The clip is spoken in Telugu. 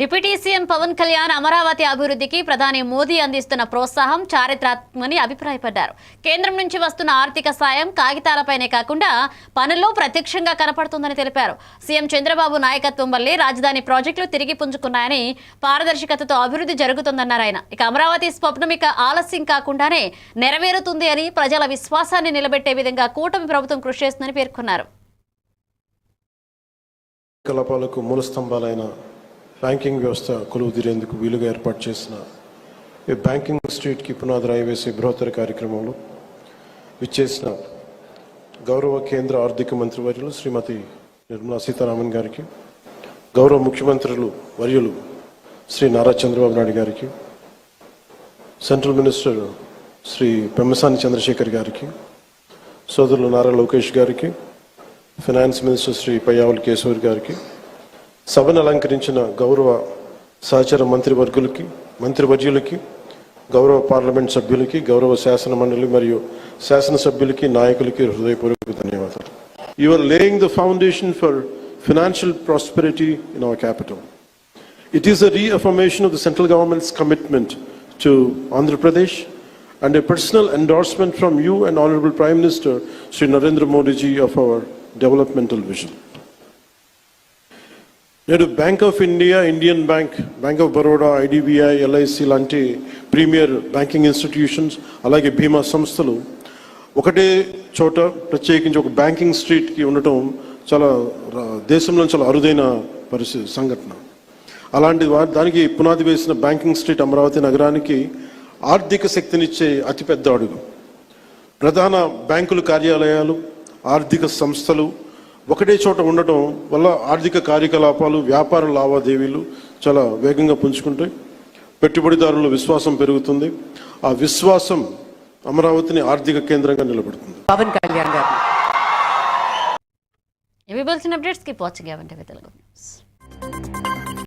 డిప్యూటీ సీఎం పవన్ కళ్యాణ్ అమరావతి అభివృద్ధికి ప్రధాని మోదీ అందిస్తున్న ప్రోత్సాహం చారిత్రాత్మని అభిప్రాయపడ్డారు. కేంద్రం నుంచి వస్తున్న ఆర్థిక సాయం కాగితాలపైనే కాకుండా పనుల్లో ప్రత్యక్షంగా కనపడుతుందని తెలిపారు. సీఎం చంద్రబాబు నాయకత్వం వల్లే రాజధాని ప్రాజెక్టులు తిరిగి పుంజుకున్నాయని పారదర్శకతతో అభివృద్ధి జరుగుతుందన్నారు ఆయన. ఇక అమరావతి స్వప్నం ఇక ఆలస్యం కాకుండానే నెరవేరుతుంది అని ప్రజల విశ్వాసాన్ని నిలబెట్టే విధంగా కూటమి ప్రభుత్వం కృషి చేస్తుందని పేర్కొన్నారు. కలాపాలకు మూల స్తంభాలైన బ్యాంకింగ్ వ్యవస్థ కొలువు తీరేందుకు వీలుగా ఏర్పాటు చేసిన ఈ బ్యాంకింగ్ స్ట్రీట్కి పునాది రాయి వేసే బృహత్తర కార్యక్రమంలో విచ్చేసిన గౌరవ కేంద్ర ఆర్థిక మంత్రివర్యులు శ్రీమతి నిర్మలా సీతారామన్ గారికి గౌరవ ముఖ్యమంత్రులు వర్యులు శ్రీ నారా చంద్రబాబు నాయుడు గారికి సెంట్రల్ మినిస్టర్ శ్రీ పెమ్మసాని చంద్రశేఖర్ గారికి సోదరులు నారా లోకేష్ గారికి ఫైనాన్స్ మినిస్టర్ శ్రీ పయ్యావుల కేశవర్ గారికి సభను అలంకరించిన గౌరవ సహచర మంత్రివర్గులకి మంత్రివర్యులకి గౌరవ పార్లమెంట్ సభ్యులకి గౌరవ శాసన మండలి మరియు శాసనసభ్యులకి నాయకులకి హృదయపూర్వక ధన్యవాదాలు. Your laying the foundation for financial prosperity in our capital it is the reaffirmation of the central government's commitment to Andhra Pradesh and a personal endorsement from you and honourable prime minister Shri Narendra Modi ji of our developmental vision నేడు Bank of India Indian Bank Bank of Baroda IDBI LIC లాంటి ప్రీమియర్ బ్యాంకింగ్ ఇన్స్టిట్యూషన్స్ అలాగే బీమా సంస్థలు ఒకటే చోట ప్రత్యేకించి ఒక బ్యాంకింగ్ స్ట్రీట్కి ఉండటం చాలా దేశంలో చాలా అరుదైన పరిస్థితి సంఘటన. అలాంటి వా- దానికి పునాది వేసిన బ్యాంకింగ్ స్ట్రీట్ అమరావతి నగరానికి ఆర్థిక శక్తినిచ్చే అతిపెద్ద అడుగు. ప్రధాన బ్యాంకులు కార్యాలయాలు ఆర్థిక సంస్థలు ఒకటే చోట ఉండటం వల్ల ఆర్థిక కార్యకలాపాలు వ్యాపార లావాదేవీలు చాలా వేగంగా పుంజుకుంటాయి. పెట్టుబడిదారుల విశ్వాసం పెరుగుతుంది. ఆ విశ్వాసం అమరావతిని ఆర్థిక కేంద్రంగా నిలబెడుతుంది. పవన్ కళ్యాణ్ గారు. ఇవి updates keep watching Telugu news.